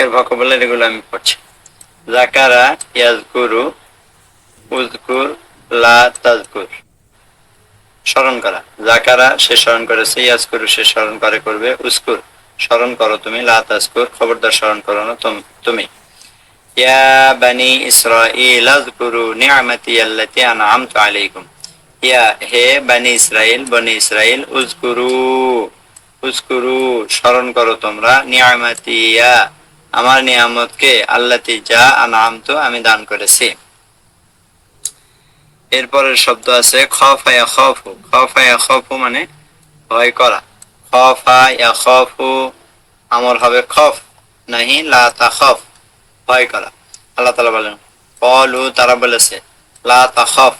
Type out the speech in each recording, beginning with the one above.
আজকের ভকবলের এগুলো আমি পড়ছি। জাকারা লা স্মরণ করা। জাকারা সে স্মরণ করেছে, ইয়াজকুরু সে স্মরণ করে করবে স্মরণ করো তুমি, লা তাজকুর খবরদার স্মরণ করো না তুমি ইয়া বানি ইসরাঈল, আযকুরু নি'মাতি আল্লাতী আন'আমতু আলাইকুম। ইয়া হে বানি ইসরাইল বনি ইসরাইল উজকুরু উজকুরু স্মরণ করো তোমরা নিয়ামাতি ইয়া আমার নিয়ামতকে আল্লাতি যা আন'আমতু আমি দান করেছি। এরপরের শব্দ আছে খফা। ইয়াখফু খফা মানে ভয় করা। খফা ইয়াখফু আমর হবে খফ, নাহি লা তাখফ ভয় করা। আল্লাহ তাআলা বলেন, কলু তারা বলেছে, লা তাখফ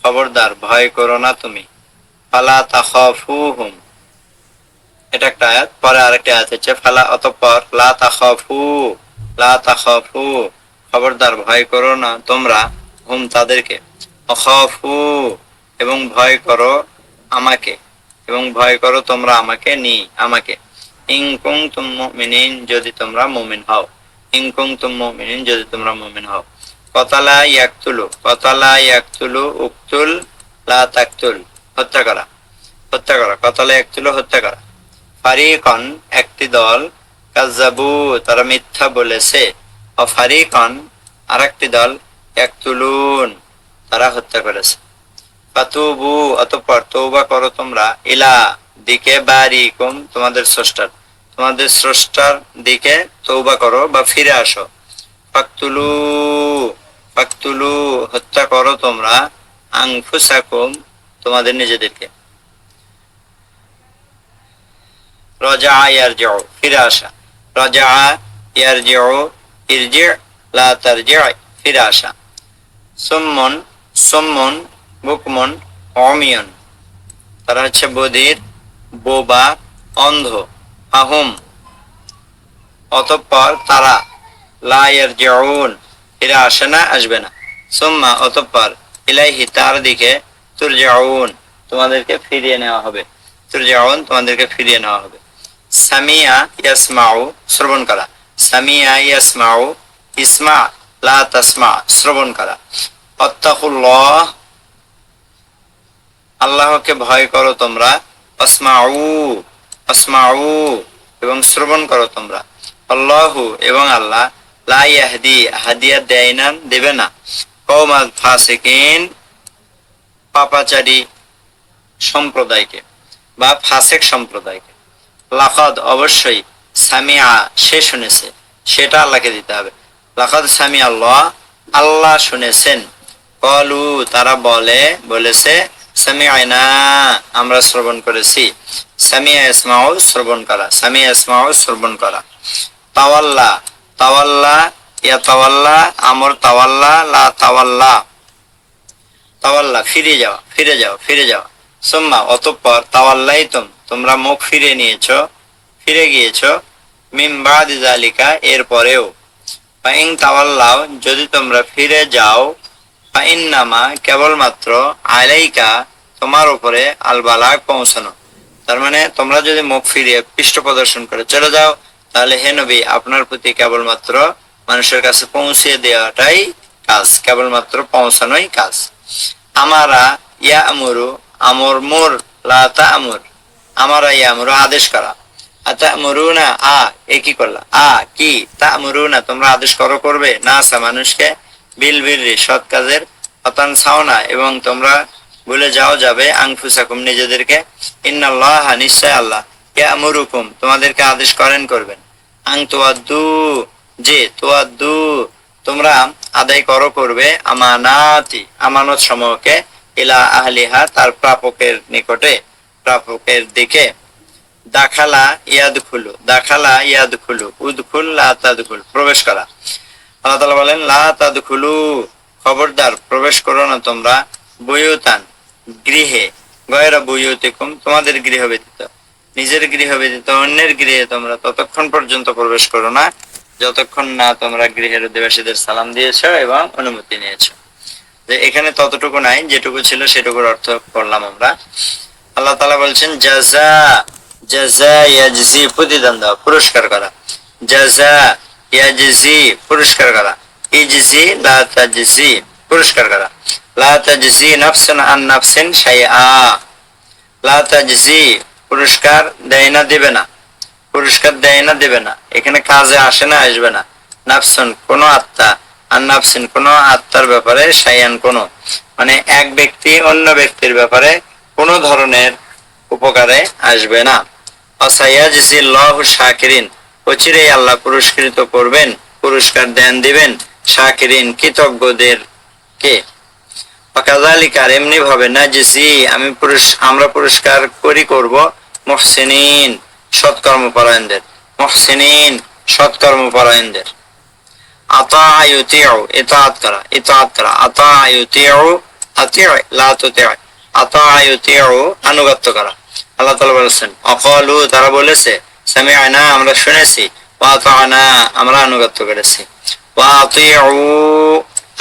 খবরদার, ভয় করো না তুমি। ফালা তাখফুহুম এটা একটা আয়াত, পরে আরেকটা আয়াত হচ্ছে, ফালা অতঃপর লা তাখফু লা তাখফু, খবরদার ভয় করো না তোমরা হুম তাদেরকে, অখফু, এবং ভয় করো আমাকে, এবং ভয় করো তোমরা আমাকে, নি আমাকে ইংকুং তুম মুমিনিন, যদি তোমরা মুমিন হও ইংকুং তুম মুমিনিন, যদি তোমরা মুমিন হও, কতালা ইয়াকতুলু কতালা ইয়াকতুলু উকতুল, লা তাকতুল, হত্যা করা হত্যা করা, কতালা ইয়াকতুলু, হত্যা করা ফারিকন একটি দল কাজাবু তারা মিথ্যা বলেছে। ও ফারিকন আরেকটি দল একতুলুন তারা হত্যা করেছে। ফাতুবু, অতঃপর তৌবা করো তোমরা, ইলা দিকে বারিকুম, তোমাদের স্রষ্টার। তোমাদের স্রষ্টার দিকে তৌবা করো বা ফিরে আসো। ফাকতুলু ফাকতুলু, হত্যা করো তোমরা, আংফুসাকুম, তোমাদের নিজেদেরকে। রজা ইয়ারজিউ ইরজি লা আসা সুম্মন বুকমন অমিয়ন তারা হচ্ছে বধির বোবা অন্ধ আহুম অতঃপর তারা লা ইয়ারজিউন ফিরে আসে না আসবে না সুম্মা অতঃপর ইলাইহি তার দিকে তুরজাউন তোমাদেরকে ফিরিয়ে নেওয়া হবে তুরজাউন তোমাদেরকে ফিরিয়ে নেওয়া হবে সামিয়া শ্রবণ করা। সামিয়া ইসমা, লা তাসমা, শ্রবণ করা। আল্লাহকে ভয় করো তোমরা। আসমাউ আসমাউ এবং শ্রবণ করো তোমরা। আল্লাহু এবং আল্লাহ, লা হাদিয়া দেয় না, দেবে না। কওমা ফাসিকিন, পাপাচারী সম্প্রদায়কে বা ফাসেক সম্প্রদায়কে। লাকাদ অবশ্যই সামিয়া, সে শুনেছে। সেটা আল্লাহকে দিতে হবে। লাকাদ সামি আল্লাহ আল্লাহ শুনেছেন। কলু, তারা বলে, বলেছে আমরা শ্রবণ করেছি। সামিয়া শ্রবণ করা, সামিয়া ইসমাউ শ্রবণ করা। তাওয়াল্লা তাওয়াল্লা, ইয়া তাওয়াল্লা, আমর তাওয়াল্লা, লা তাওয়াল্লা। তাওয়াল্লা, ফিরে যাওয়া ফিরে যাওয়া ফিরে যাওয়া। সুম্মা, অতঃপর তাওয়াল্লাই তুম তোমরা মুখ ফিরে নিয়েছো, ফিরে গিয়েছ মিম বাদি জালিকা এর পরেও ফাইং তাওয়াল্লাও যদি তোমরা ফিরে যাও ফাইন নামা কেবলমাত্র আলাইকা, তোমার উপরে আলবালাক পৌঁছানো। তার মানে তোমরা যদি মুখ ফিরিয়ে পৃষ্ঠ প্রদর্শন করে চলে যাও, তাহলে হে নবী, আপনার প্রতি কেবলমাত্র মানুষের কাছে পৌঁছে দেওয়াটাই কাজ, কেবলমাত্র পৌঁছানোই কাজ। আমারা ইয়া আমরু আমর মোর লাতা আমর আমারা ইয়া আমরু আদেশ করা। আতা মরুনা আ, এ কি করলা? আ, কি? তোমরা আদেশ করো, করবে? না আসা মানুষকে বিল বিল সৎ কাজের অতান এবং তোমরা ভুলে যাও যাবে আংফুসাকুম নিজেদেরকে। ইন্নাল্লাহ নিশ্চয় আল্লাহ। তোমাদেরকে আদেশ করেন, করবেন। আং তোয়াদ্দু, যে, তোয়াদ্দু, তোমরা আদায় করো, করবে। আমানাতি আমানত সমূহকে ইলা আহলিহা, তার প্রাপকের নিকটে। প্রাপকের দিকে, দাখালা ইয়াদ খুলু দাখালা ইয়াদ খুলু উদখুল লা প্রবেশ করা। আল্লাহ তাআলা বলেন, লা খবরদার, প্রবেশ করো না তোমরা, বুয়ুতান, গৃহে, গয়রা বুয়ুতিকুম, তোমাদের গৃহ ব্যতীত, নিজের গৃহ ব্যতীত অন্যের গৃহে তোমরা ততক্ষণ পর্যন্ত প্রবেশ করো না, যতক্ষণ না তোমরা গৃহের অধিবাসীদের সালাম দিয়েছ এবং অনুমতি নিয়েছ। যে এখানে ততটুকু নাই, যেটুকু ছিল সেটুকুর অর্থ করলাম আমরা। আল্লাহ তাআলা বলছেন পুরস্কার করা। পুরস্কার করা। তাজজি পুরস্কার করা। পুরস্কার দেয় না, দেবে না। পুরস্কার দেয় না, দেবে না। এখানে কাজে আসে না, আসবে না। নাফসুন কোন আত্মা, আর নাফসিন কোন আত্মার ব্যাপারে শাইয়ান কোন। মানে এক ব্যক্তি অন্য ব্যক্তির ব্যাপারে কোন ধরনের উপকারে আসবে না। অচিরেই আল্লাহ পুরস্কৃত করবেন, পুরস্কার দেন দিবেন শাকিরিন কৃতজ্ঞদের কে অকাজালিকার এমনি ভাবে না আমি আমরা পুরস্কার করি করব মহসিনিন, সৎকর্মপরায়ণদের। মহসিনিন, সৎকর্মপরায়ণদের। আতা ইউতিউ, ইতাআত করা ইতাআত করা, আতা লা আনুগত্য করা। আল্লাহ তালা বলেছেন, অকালু তারা বলেছে, সামিআনা আমরা শুনেছি আমরা আনুগত্য করেছি।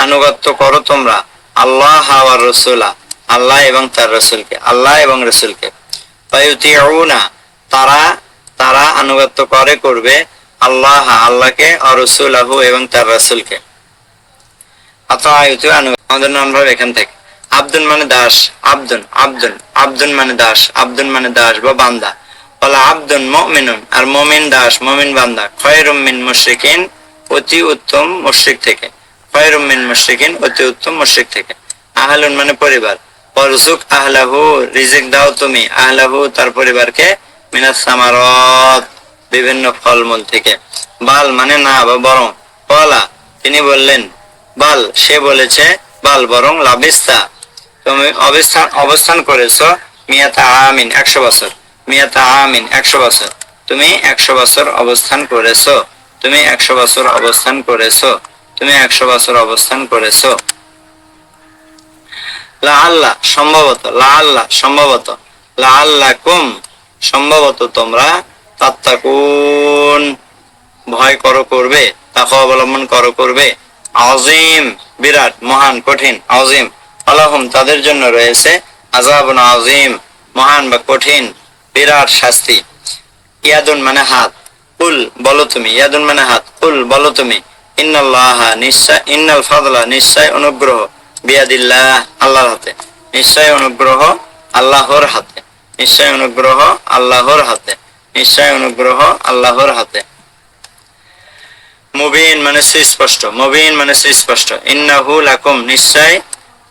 আনুগত্য করো তোমরা, আল্লাহ ওয়া রাসূলা, আল্লাহ এবং তার রসুলকে, আল্লাহ এবং রাসূলকে। ফায়ুতিউনা তারা তারা আনুগত্য করে, করবে, আল্লাহ, আল্লাহকে অরসুল রসুলাহু এবং তার রাসূলকে। আতায়ুতু আনু আমাদের নাম এখান থেকে। আব্দুন মানে দাস আব্দুন আব্দুন আব্দুন মানে দাস আব্দুন মানে দাস বা বান্দা। বলা আব্দুন মুমিনুন আর মমিন দাস, মমিন বান্দা। খয়রুম মিন মুশরিকিন, অতি উত্তম মুশরিক থেকে। খয়রুম মিন মুশরিকিন, অতি উত্তম মুশরিক থেকে। আহলুন মানে পরিবার। পরজুক আহলাহু, রিজিক দাও তুমি। আহলাহু তার পরিবারকে মিনাস সামারত, বিভিন্ন ফলমূল থেকে। বাল মানে না বা বরং। পলা তিনি বললেন, বাল, সে বলেছে, বাল বরং লাবিস্তা। তুমি অবস্থান অবস্থান করেছ মিয়াতা আমিন একশো বছর। মিয়াতা আমিন একশো বছর। তুমি একশো বছর অবস্থান করেছ। তুমি একশো বছর অবস্থান করেছ। তুমি একশো বছর অবস্থান করেছ। লা সম্ভবত লা আল্লাহ সম্ভবত লা আল্লাহ কুম সম্ভবত তোমরা তাত্তাকুন। ভয় করো করবে, তাকে অবলম্বন করো করবে। আজিম বিরাট, মহান, কঠিন আজিম আলহম, তাদের জন্য রয়েছে আজাবন আজিম মহান বা কঠিন, বিরাট শাস্তি। ইয়াদুন মানে হাত। কুল বলো তুমি, ইয়াদুন মানে হাত। কুল বলো তুমি নিশ্চয়, ইন্নাল ফাদলা নিশ্চয় অনুগ্রহ বিয়াদিল্লাহ, আল্লাহর হাতে। নিশ্চয় অনুগ্রহ আল্লাহর হাতে। নিশ্চয় অনুগ্রহ আল্লাহর হাতে। নিশ্চয় অনুগ্রহ আল্লাহর হাতে। মুবিন মানে সুস্পষ্ট, মুবিন মানে সুস্পষ্ট। ইন্নাহু লাকুম, নিশ্চয়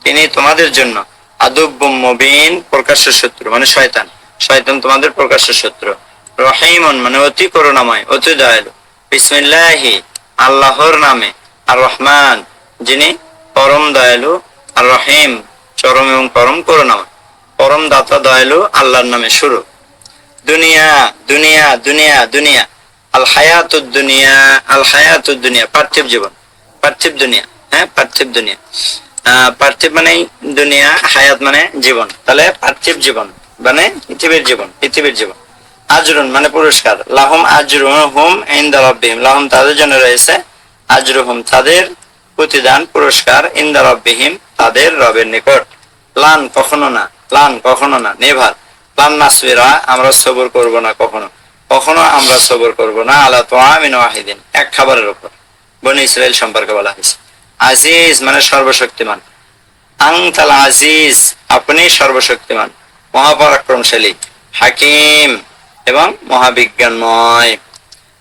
তিনি তোমাদের জন্য মুবিন প্রকাশ্য শত্রু মানে শয়তান। শয়তান তোমাদের প্রকাশ্য শত্রু। রহিমন মানে অতি করুণাময়, অতি দয়ালু। বিসমিল্লাহি, আল্লাহর নামে। আর রহমান, যিনি পরম দয়ালু, আর রহিম, চরম এবং পরম করুণাময়। পরম দাতা দয়ালু আল্লাহর নামে শুরু। দুনিয়া দুনিয়া দুনিয়া দুনিয়া। আল হায়াতুদ দুনিয়া, আল হায়াতুদ দুনিয়া, পার্থিব জীবন। পার্থিব দুনিয়া হ্যাঁ পার্থিব দুনিয়া। পার্থিব মানে দুনিয়া, হায়াত মানে জীবন। তাহলে পার্থিব জীবন মানে পৃথিবীর জীবন পৃথিবীর জীবন। আজরুন মানে পুরস্কার। লাহম আজরুন হুম ইন্দা রব্বিহিম। লাহম তাদের জন্য রয়েছে আজরুহুম তাদের প্রতিদান পুরস্কার, ইন্দা রব্বিহিম তাদের রবের নিকট। লান কখনো না, লান কখনো না, নেভার। লান নাসবিরা আমরা সবর করব না কখনো। কখনো আমরা সবর করব না, আলা তো আমিন ওয়াহিদিন, এক খাবারের উপর। বনি ইসরায়েল সম্পর্কে বলা হয়েছে। আজিজ মানে সর্বশক্তিমান। আংতাল আজিজ, আপনি সর্বশক্তিমান, মহাপরাক্রমশালী, হাকিম এবং মহাবিজ্ঞানময়।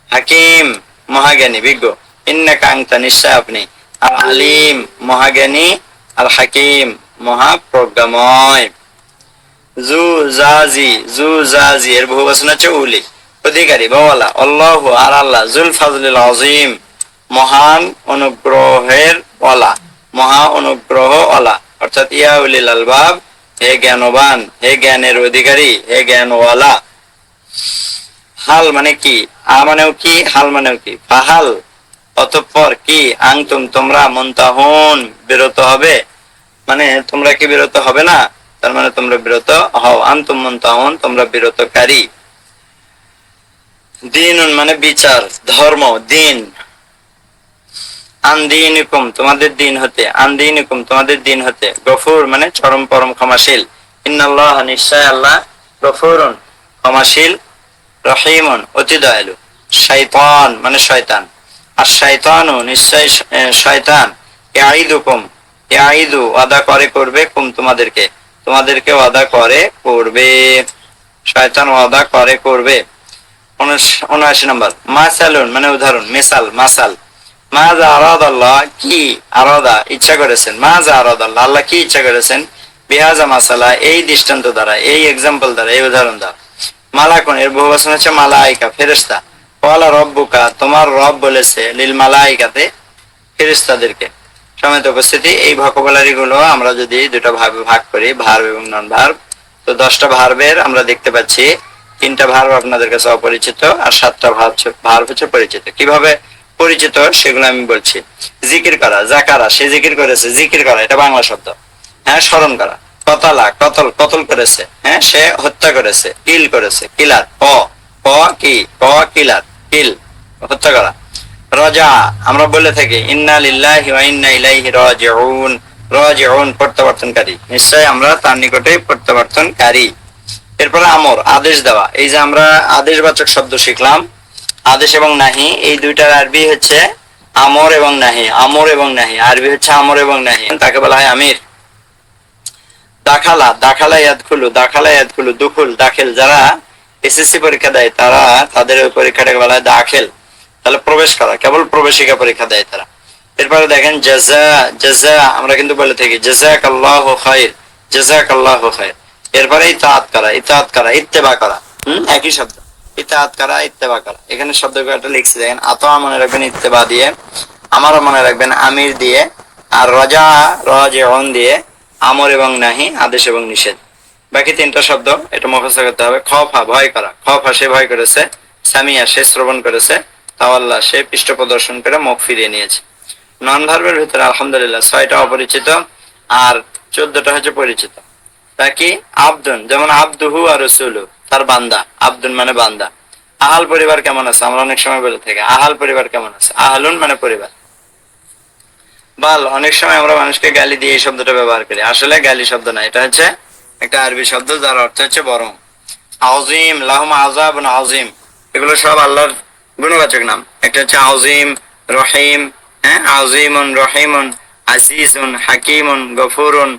হাকিম, মহাজ্ঞানী, বিজ্ঞ। ইন্নাকা আংতা নিশ্চয় আপনি আর আলিম, মহাজ্ঞানী আর হাকিম মহাপ্রজ্ঞাময়। জু জাজি জু জাজি এর বহু বচন হচ্ছে উলি, অধিকারী, বাওয়ালা, আল্লাহ আর আল্লাহ জুল ফাজলিল আজিম মহান অনুগ্রহের ওয়ালা মহা অনুগ্রহ ওয়ালা অর্থাৎ ইয়া উলিল আলবাব হে জ্ঞানবান, হে জ্ঞানের অধিকারী, হে জ্ঞানওয়ালা। হাল মানে কি? আ মানেও কি? হাল মানেও কি? ফাহাল। অতঃপর কি? আংতুম তোমরা মন্তাহুন, বিরত হবে? মানে তোমরা কি বিরত হবে না? তার মানে তোমরা বিরত হও। আন্তুম মন্তাহুন, তোমরা বিরতকারী। দিন মানে বিচার, ধর্ম, দিন। আন্দিনিকুম, তোমাদের দিন হতে, আন্দিনিকুম, তোমাদের দিন হতে। গফুর মানে চরম পরম ক্ষমাশীল। ইন্নাল্লাহ নিশ্চয় আল্লাহ গফুরুন, ক্ষমাশীল, রহিমন, অতি দয়ালু। শৈতান মানে শয়তান। আর শয়তানু নিশ্চয় শয়তান। ইয়াইদুকুম ইয়াইদু ওয়াদা করে করবে কুম তোমাদেরকে। তোমাদেরকে ওয়াদা করে করবে। শয়তান ওয়াদা করে করবে। উনআশি নম্বর। মাসালুন মানে উদাহরণ, মেসাল, মাসাল। মাজা আল্লাহ কি ইচ্ছা করেছেন। মাজা আল্লাহ আল্লাহ কি ইচ্ছা করেছেন? বিহাজা মাসালা, এই দৃষ্টান্ত দ্বারা, এই এক্সাম্পল দ্বারা, এই উদাহরণ দ্বারা। মালাকুন, এর বহু হচ্ছে মালাইকা ফেরেস্তা তোমার রব বলেছে, লিল মালাইকাতে সমেত উপস্থিতি, এই ভোকাবুলারি গুলো আমরা যদি দুটো ভাবে ভাগ করি, ভার্ব এবং নন ভার্ব তো দশটা ভার্বের আমরা দেখতে পাচ্ছি, তিনটা ভার্ব আপনাদের কাছে অপরিচিত, আর সাতটা ভার্ব ভার্ব হচ্ছে পরিচিত। কীভাবে? পরিচিত, সেগুলো আমি বলছি। জিকির করা জাকারা সে জিকির করেছে, জিকির করা, এটা বাংলা শব্দ। হ্যাঁ স্মরণ করা। কতলা কতল কতল করেছে। হ্যাঁ সে হত্যা করেছে, কিল করেছে, কিলার। ক ক কি? ক কিলার, কিল, হত্যা করা। রজা, আমরা বলে থাকি, ইন্না ওয়া ইন্না ইলাইহি রাজিউন। রাজিউন, প্রত্যাবর্তনকারী। নিশ্চয় আমরা তার নিকটে প্রত্যাবর্তনকারী। এরপরে আমর, আদেশ দেওয়া। এই যে আমরা আদেশবাচক শব্দ শিখলাম আদেশ এবং নাহি, এই দুইটার আরবি হচ্ছে আমর এবং নাহি, আমর এবং নাহি, আরবি হচ্ছে আমর এবং নাহি। তাকে বলা হয় আমির। দাখালা দাখালা ইয়াদখুলু দাখালা ইয়াদখুলু, দুখুল, দাখিল। যারা এসএসসি পরীক্ষা দেয়, তারা তাদের ওই পরীক্ষাটাকে বলা হয় দাখিল। তাহলে প্রবেশ করা, কেবল প্রবেশিকা পরীক্ষা দেয় তারা। এরপরে দেখেন, জাজা জাজা, আমরা কিন্তু বলে থাকি জাজাক আল্লাহ খাইর জাজাক আল্লাহ খাইর। এরপরে ইতাআত করা ইতাআত করা, ইত্তেবা করা। হম? একই শব্দ। ইতাআত করা, ইত্তেবা করা। এখানে শব্দ কয়টা লিখছি, দেখেন আতা মনে রাখবেন ইত্তেবা দিয়ে, আমারও মনে রাখবেন আমির দিয়ে, আর রজা, রাজিউন দিয়ে, আমর এবং নাহি, আদেশ এবং নিষেধ। বাকি তিনটা শব্দ, এটা মুখস্থ করতে হবে। খফা ভয় করা। খফা সে ভয় করেছে, সামিয়া, সে শ্রবণ করেছে, তাওয়াল্লা, সে পৃষ্ঠ প্রদর্শন করে মুখ ফিরিয়ে নিয়েছে। নন ভার্বের ভিতরে, আলহামদুলিল্লাহ, ছয়টা অপরিচিত, আর চোদ্দটা হচ্ছে পরিচিত। তা কি আব্দুন, যেমন আব্দুহু আর রসুলু। তার বান্দা আব্দুন মানে বান্দা। আহাল পরিবার কেমন আছে? আমরা অনেক সময় বলে থাকি, আহাল পরিবার কেমন আছে? আহালুন মানে পরিবার। বাল, অনেক সময় আমরা মানুষকে গালি দিয়ে এই শব্দটা ব্যবহার করি। আসলে গালি শব্দ না, এটা হচ্ছে একটা আরবি শব্দ, যার অর্থ হচ্ছে বরং। আউজিম লাহুম আজাব আউজিম এগুলো সব আল্লাহর গুণবাচক নাম। একটা হচ্ছে আউজিম রহিম হ্যাঁ? আউজিমুন রহিমুন, আজিজুন, হাকিমুন, গফুরুন।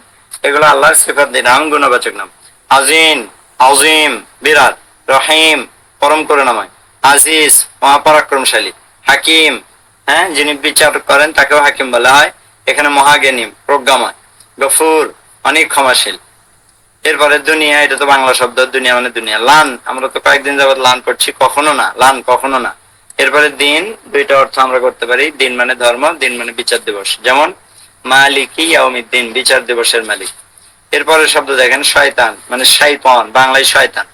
এগুলো আল্লাহর সিফাত নাম গুণবাচক নাম। আজিন আউজিম বিরাট, রহিম, পরম করুণাময়, আজিজ, মহাপরাক্রমশালী, হাকিম হ্যাঁ যিনি বিচার করেন তাকেও হাকিম বলা হয়। এখানে মহাজ্ঞানী, প্রজ্ঞাময়, গফুর, অনেক ক্ষমাশীল। এরপরে দুনিয়া, এটা তো বাংলা শব্দ, দুনিয়া মানে দুনিয়া। লান, আমরা তো কয়েকদিন যাবত লান করছি, কখনো না, লান কখনো না। এরপরে দিন, দুইটা অর্থ আমরা করতে পারি। দিন মানে ধর্ম, দিন মানে বিচার দিবস। যেমন, মালিকি দিন বিচার দিবসের মালিক। এরপরে শব্দ দেখেন, শয়তান মানে শৈতন বাংলায় শয়তান।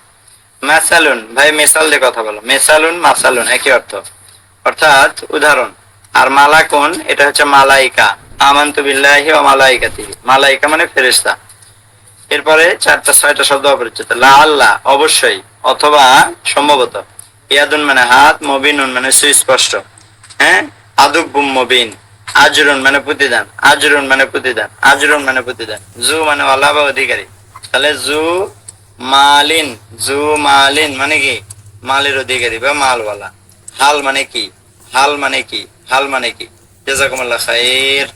মেসালুন, ভাই মেসাল দিয়ে কথা বলো। মেসালুন, মাসালুন, একই অর্থ। অর্থাৎ উদাহরণ, আর মালাকুন, এটা হচ্ছে মালাইকা। আমান্তু বিল্লাহি ও মালাইকাতিহি। মালাইকা মানে ফেরেশতা। এরপরে চারটা, ছয়টা শব্দ অপরিচিত। লা আল্লাহ অবশ্যই, অথবা সম্ভবত। ইয়াদুন মানে হাত, মবিনুন মানে সুস্পষ্ট। হ্যাঁ? আদুব্বুম মবিন। আজরুন মানে প্রতিদান, আজরুন মানে প্রতিদান, আজরুন মানে প্রতিদান। জু মানে ওয়ালা বা অধিকারী। তাহলে জু মালিন জু মালিন মানে কি? মালের অধিকারী বা মালওয়ালা। হাল মানে কি? হাল মানে কি? হাল মানে কি? জাজাকুমুল্লাহ খাইর।